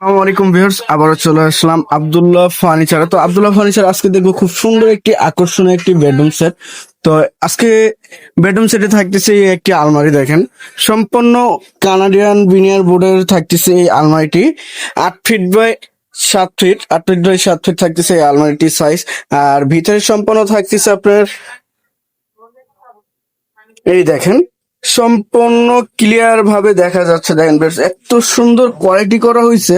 আসসালামু আলাইকুম ভিউয়ার্স, আবারও চলে আসলাম আব্দুল্লাহ ফার্নিচারে তো আব্দুল্লাহ ফার্নিচার আজকে দেখব খুব সুন্দর একটি আকর্ষণীয় একটি বেডরুম সেট। তো আজকে বেডরুম সেটে থাকতেছে এই একটি আলমারি, দেখেন। সম্পূর্ণ কানাডিয়ান বিনিয়ার বোর্ডের থাকতেছে এই আলমারিটি। আট ফিট বাই সাত ফিট আট ফিট বাই সাত ফিট থাকতেছে এই আলমারিটির সাইজ আর ভিতরে সম্পূর্ণ থাকতেছে আপনার, এই দেখেন সম্পূর্ণ ক্লিয়ার ভাবে দেখা যাচ্ছে। দেখেন এত সুন্দর কোয়ালিটি করা হয়েছে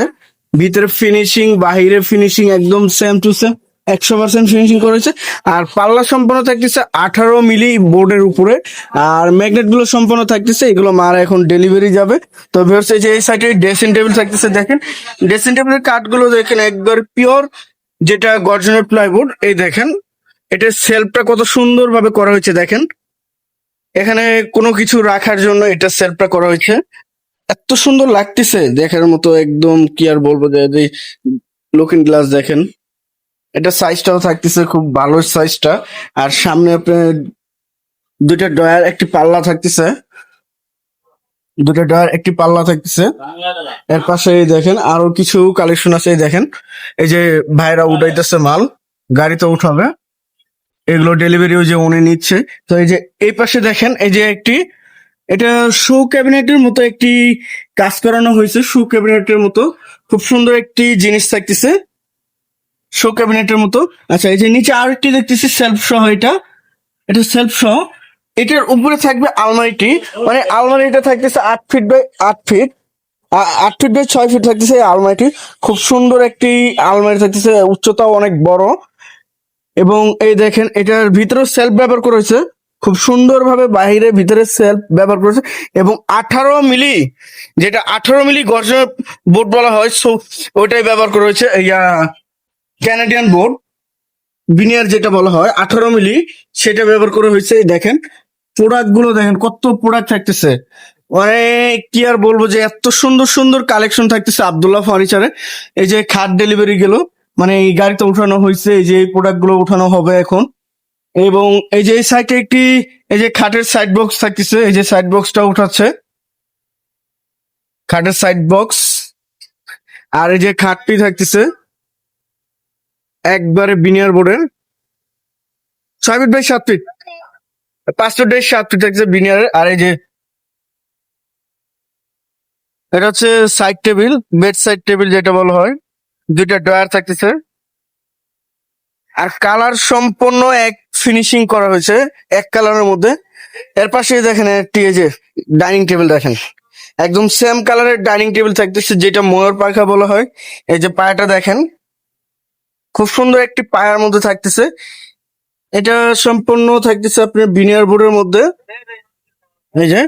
ভিতরে ফিনিশিং বাহিরে ফিনিশিং একদম সেম টু সেম একশো পার্সেন্ট ফিনিশিং করেছে আর পাল্লা সম্পূর্ণ থাকতেছে আঠারো মিলি বোর্ডের উপরে। আর ম্যাগনেটগুলো সম্পূর্ণ থাকতেছে, এগুলো মারা এখন ডেলিভারি যাবে। তো এই যে এই সাইডে ড্রেসিং টেবিল থাকতেছে, দেখেন। ড্রেসিং টেবিলের কাঠগুলো দেখেন একবার পিওর যেটা গর্জনের প্লাইবোর্ড এই দেখেন। এটার সেলফটা কত সুন্দর ভাবে করা হয়েছে, দেখেন। এখানে কোনো কিছু রাখার জন্য এটা সেলফটা করা হয়েছে। এত সুন্দর লাগতেছে দেখার মতো একদম কি আর বলব যে লুকিং গ্লাস দেখেন। এটা সাইজটাও থাকতেছে, খুব ভালো সাইজটা আর সামনে আপনার দুইটা ডয়ার একটি পাল্লা থাকতেছে। দুটো ডয়ার একটি পাল্লা থাকতেছে। এর পাশে দেখেন আরও কিছু কালেকশন আছে দেখেন। এই যে ভাইরা উঠাইতেছে মাল, গাড়িতে উঠাবে। এগুলো ডেলিভারি ওই যে উনি নিচ্ছে। তো এই যে এই পাশে দেখেন, এই যে একটি, এটা শু ক্যাবিনেটের মতো একটি কাজ করানো হয়েছে শু ক্যাবিনেটের মতো। খুব সুন্দর একটি জিনিস থাকতেছে শো ক্যাবিনেটের মতো। আচ্ছা এই যে নিচে আর একটি দেখতেছি সেলফ সহ এটা। এটা সেলফ সহ এটার উপরে থাকবে আলমারিটি। মানে আলমারিটা থাকতেছে আট ফিট বাই আট ফিট আট ফিট বাই ছয় ফিট থাকতেছে আলমারিটি। খুব সুন্দর একটি আলমারি থাকতেছে, উচ্চতাও অনেক বড়। এবং এই দেখেন, এটার ভিতরে সেলফ ব্যবহার করেছে খুব সুন্দরভাবে বাইরে ভিতরে সেলফ ব্যবহার করেছে এবং আঠারো মিলি, যেটা আঠারো মিলি গর্জন বোর্ড বলা হয় সো ওইটাই ব্যবহার করা হয়েছে, ইয়া ক্যানাডিয়ান বোর্ড বিনিয়ার যেটা বলা হয়, আঠারো মিলি, সেটা ব্যবহার করা হয়েছে দেখেন। প্রোডাক্টগুলো দেখেন, কত প্রোডাক্ট থাকতেছে। অনেক কি আর বলব যে, এত সুন্দর সুন্দর কালেকশন থাকতেছে আবদুল্লাহ ফার্নিচারে। এই যে খাট ডেলিভারি গেল মানে এই গাড়িতে উঠানো হয়েছে, এই যে এই প্রোডাক্টগুলো উঠানো হবে এখন। এবং এই যে এই সাইডে একটি, এই যে খাটের সাইড বক্স থাকতেছে, এই যে সাইড বক্সটা উঠাচ্ছে। খাটের সাইড বক্স আর এই যে খাটটি থাকতেছে, একবারে বিনিয়ার বোর্ডের ছয় ফিট বাই সাত ফিট পাঁচ ফিট বাই সাত ফিট থাকছে বিনিয়ার আর এই যে এটা হচ্ছে side table bed side table যেটা বলা হয়। দুইটা ড্রয়ার থাকতেছে। আর কালার সম্পূর্ণ এক ফিনিশিং করা হয়েছে, এক কালারের মধ্যে। এর পাশে দেখেন একটি এই যে ডাইনিং টেবিল দেখেন। একদম সেম কালারের ডাইনিং টেবিল থাকতেছে, যেটা ময়ূর পাখা বলা হয়। এই যে পায়াটা দেখেন, খুব সুন্দর একটি পায়ার মধ্যে থাকতেছে। এটা সম্পূর্ণ থাকতেছে আপনার বিনিয়ার বোর্ডের মধ্যে। এই যে,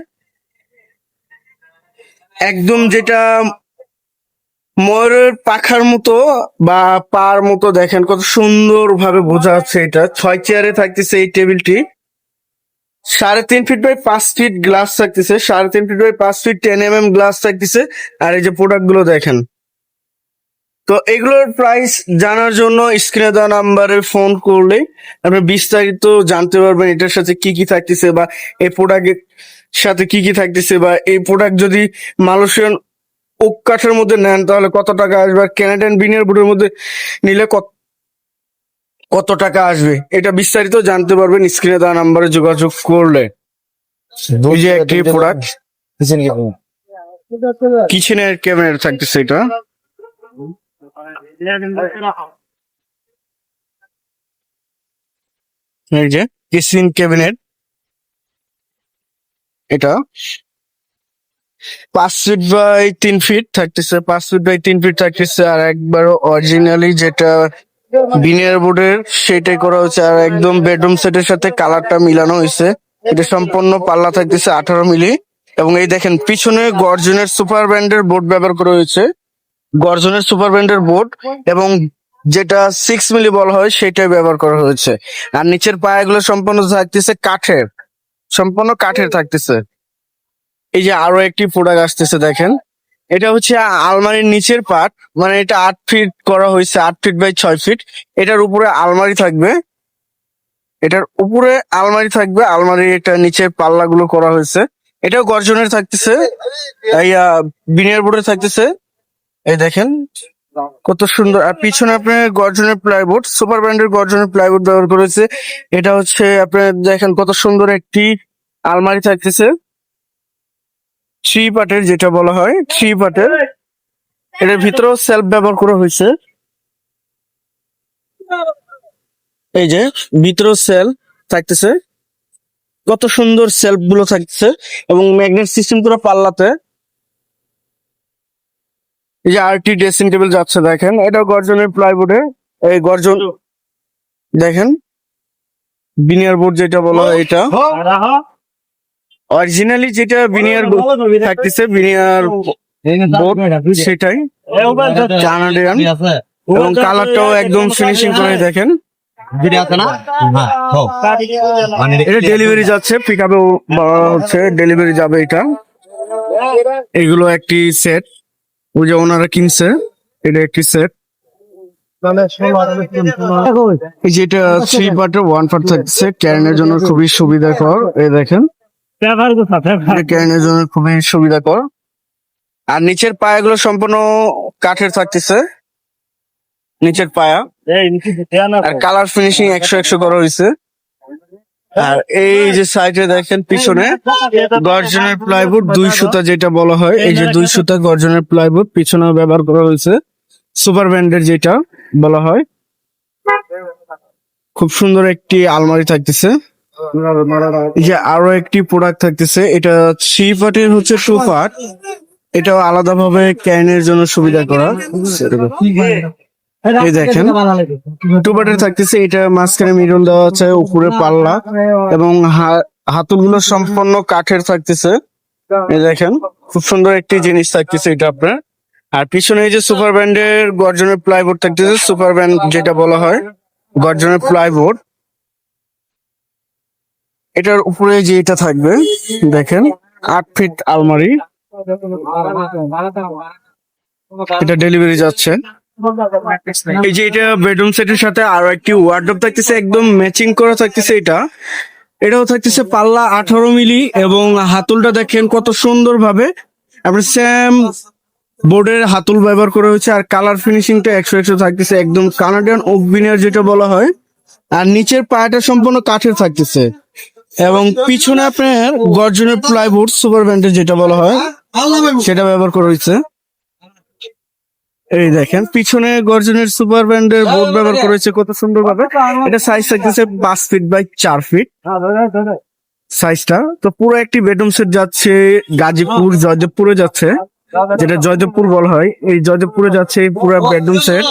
একদম যেটা ময়ূরের পাখার মতো বা পার মতো দেখেন কত সুন্দর ভাবে বোঝা যাচ্ছে এটা। ছয় চেয়ারে থাকতেছে এই টেবিলটি। সাড়ে তিন ফিট বাই পাঁচ ফিট গ্লাস থাকতেছে। সাড়ে তিন ফিট বাই পাঁচ feet ten M M glass থাকতেছে। আর এই যে প্রোডাক্টগুলো দেখেন। তো এগুলোর প্রাইস জানার জন্য স্ক্রিনে দেওয়া নাম্বারে ফোন করলে আপনি বিস্তারিত জানতে পারবেন এটার সাথে কি কি থাকতেছে বা এই প্রোডাক্টের সাথে কি কি থাকতেছে বা এই প্রোডাক্ট যদি মালয়েশিয়ান কাঠের মধ্যে নেন তাহলে কত টাকা আসবে? আর ক্যানাডিয়ান বিনিয়ার বোর্ডের মধ্যে নিলে কত কত টাকা আসবে? এটা বিস্তারিত জানতে পারবেন স্ক্রিনে দেওয়া নাম্বারে যোগাযোগ করলে। এই যে একটি প্রোডাক্ট কিচেনের ক্যাবিনেট থাকতেছে এটা? এই যে কিচেন ক্যাবিনেট এটা। পাঁচ ফিট বাই তিন ফিট থাকতেছে, পাঁচ ফিট বাই তিন ফিট থাকতেছে, আর একবার অরিজিনালি যেটা বিনিয়ার বোর্ডের সেটাই করা হয়েছে, আর একদম বেডরুম সেটের সাথে কালারটা মিলানো হয়েছে। এটা সম্পূর্ণ পাল্লা থাকতেছে আঠারো মিলি। এবং এই দেখেন, পিছনে গর্জনের সুপার ব্র্যান্ডের বোর্ড ব্যবহার করা হয়েছে। গর্জনের সুপার ব্র্যান্ডের বোর্ড এবং যেটা সিক্স মিলি বলা হয় সেটাই ব্যবহার করা হয়েছে। আর নিচের পায়াগুলো সম্পূর্ণ থাকতেছে কাঠের। সম্পূর্ণ কাঠের থাকতেছে। এই যে আরও একটি প্রোডাক্ট আসতেছে দেখেন। এটা হচ্ছে আলমারির নিচের পার্ট মানে এটা আট ফিট করা হয়েছে, আট ফিট বাই ছয় ফিট এটার উপরে আলমারি থাকবে। এটার উপরে আলমারি থাকবে আলমারি এটা নিচের পাল্লাগুলো করা হয়েছে। এটাও গর্জনের থাকতেছে। বিনিয়ার বোর্ডে থাকতেছে। এই দেখেন, কত সুন্দর। আর পিছনে আপনার গর্জনের প্লাইবোর্ড সুপার ব্র্যান্ডের গর্জনের প্লাইবোর্ড ব্যবহার করেছে। এটা হচ্ছে, আপনার দেখেন কত সুন্দর একটি আলমারি থাকতেছে। থ্রি পার্টের যেটা বলা হয়, থ্রি পার্টের। এটার ভিতরেও সেলফ ব্যবহার করা হয়েছে। এই যে, ভিতরেও সেল থাকতেছে। কত সুন্দর সেলফগুলো থাকতেছে এবং ম্যাগনেট সিস্টেম করা পাল্লাতে। এই যে আরটি ড্রেসিং টেবিল যাচ্ছে, দেখেন। এটা গর্জনের প্লাইবোর্ডে এই গর্জন, দেখেন। বিনিয়ার বোর্ড যেটা বলা হয় এটা। অরিজিনালি যেটা বিনিয়ার থাকতেছে বিনিয়ার বোর্ড সেটাই। কানাডিয়ান এবং কালারটাও একদম ফিনিশিং করে দেখেন। এটা ডেলিভারি যাচ্ছে পিক আপে হচ্ছে ডেলিভারি যাবে এটা। এগুলো একটি সেট ওই যে ওনারা কিনছে এটা একটি সেট এই যেটা থ্রি পার্টের ওয়ান পার্ট থাকছে ক্যারেনের জন্য খুবই সুবিধাকর এই দেখেন। এটা ক্যারেনের জন্য খুবই সুবিধাকর আর নিচের পায়াগুলো সম্পূর্ণ কাঠের থাকতেছে। নিচের পায়া। আর কালার ফিনিশিং একশো একশো করা হয়েছে আর এই যে সাইডে দেখেন পিছনে গর্জনের প্লাইবোর্ড দুই সুতা যেটা বলা হয় এই যে দুই সুতা গর্জনের প্লাইবোর্ড পিছনে ব্যবহার করা হয়েছে। সুপার ব্র্যান্ডের যেটা বলা হয়। খুব সুন্দর একটি আলমারি থাকতেছে। যে আরও একটি প্রোডাক্ট থাকতেছে, এটা থ্রি পার্টের হচ্ছে টু পার্ট এটাও আলাদাভাবে ক্যানের জন্য সুবিধা করা। এই দেখেন টু পার্টের থাকতেছে, এটা মাঝখানে মিরন দেওয়া আছে, উপরে পাল্লা, এবং হাতুলগুলো সম্পূর্ণ কাঠের থাকতেছে। এই দেখেন, খুব সুন্দর একটি জিনিস থাকতেছে এটা আপনার। আর পিছনে এই যে সুপার ব্র্যান্ডের গর্জনের প্লাইবোর্ড থাকতেছে সুপার ব্র্যান্ড যেটা বলা হয়, গর্জনের প্লাইবোর্ড এটার উপরে যে এটা থাকবে, দেখেন, আট ফিট আলমারি। এটা ডেলিভারি যাচ্ছে। এই যে এটা বেডরুম সেটের সাথে আরও একটি ওয়ার্ডরোব থাকতেছে, একদম ম্যাচিং করা থাকতেছে এটা। এটাও থাকতেছে পাল্লা আঠারো মিলি, এবং হাতুলটা দেখেন কত সুন্দর ভাবে আপনি সেম বোর্ডের হাতুল ব্যবহার করা হয়েছে, আর কালার ফিনিশিংটা একশো একশো থাকতেছে, একদম কানাডিয়ান ওভিনিয়ার যেটা বলা হয়। আর নিচের পায়াটা সম্পূর্ণ কাঠের থাকতেছে। এবং পিছনে আপনার গর্জনের প্লাইবোর্ড সুপার ব্র্যান্ডের যেটা বলা হয়, সেটা ব্যবহার করা হয়েছে। এই দেখেন, পিছনে গর্জনের সুপার ব্র্যান্ডের বোর্ড ব্যবহার করা হয়েছে কত সুন্দর ভাবে এটা সাইজ থাকতেছে পাঁচ ফিট বাই চার ফিট সাইজটা তো পুরো একটি বেডরুম সেট যাচ্ছে গাজীপুর, জয়দেবপুরে যাচ্ছে, যেটা জয়দেবপুর বলা হয়। এই জয়দেবপুরে যাচ্ছে পুরো বেডরুম সেট